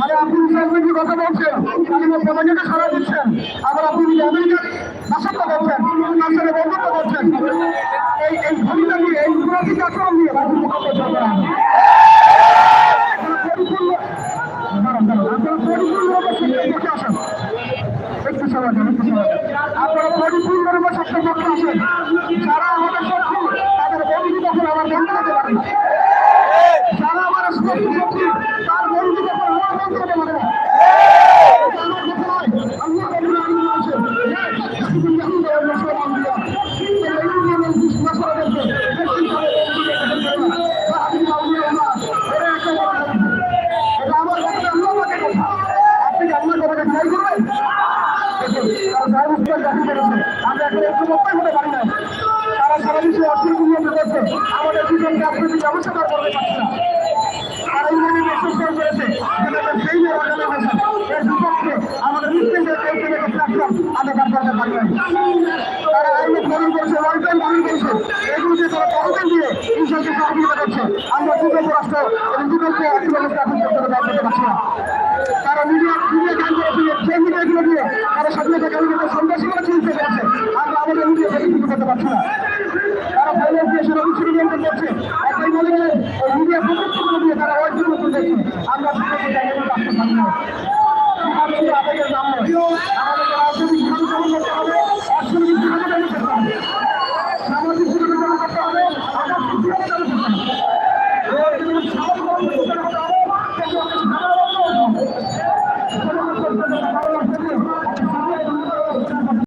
মানে আপনি ইসলামের কথা বলছেন। কালিমা প্রমাণিকে সারা দিচ্ছেন। আবার আপনি আমেরিকার বলছেন তার সাথে বন্ধুত্ব করছেন। এই এই ভূমিকা নিয়ে, এই মুরাফিক আচরণ নিয়ে পরিপূর্ণ দাঁড়ান দাঁড়ান, আপনারা পরিপূর্ণভাবে সত্যের পক্ষে আসেন। একটু তারা সারা বিশ্বে অর্থনীতি নিয়ে চলেছে আমাদের জীবনকে অর্থনীতি ব্যবস্থা করতে পারছে না তারা ইংরেজি বিশ্বাস করে করেছে আমাদের মুসলিমদের আগে বার করতে পারি নাই তারা আইনে গ্রহণ করেছে ওয়াইফাই গ্রহণ করেছে এগুলোকে তারা তহবিল দিয়ে ইসরায়েলকে সহযোগিতা করছে আমরা যুদ্ধ রাষ্ট্র তারা স্বাধীনতা কালীনতা সন্ত্রাসীগুলো চিনতে করছে আমরা আমাদের মিডিয়া করতে পারছি না। তারা ফাইন্যান্স দিয়ে বিশ্ব নিয়ন্ত্রণ করছে। একটাই বলে ¡Vamos!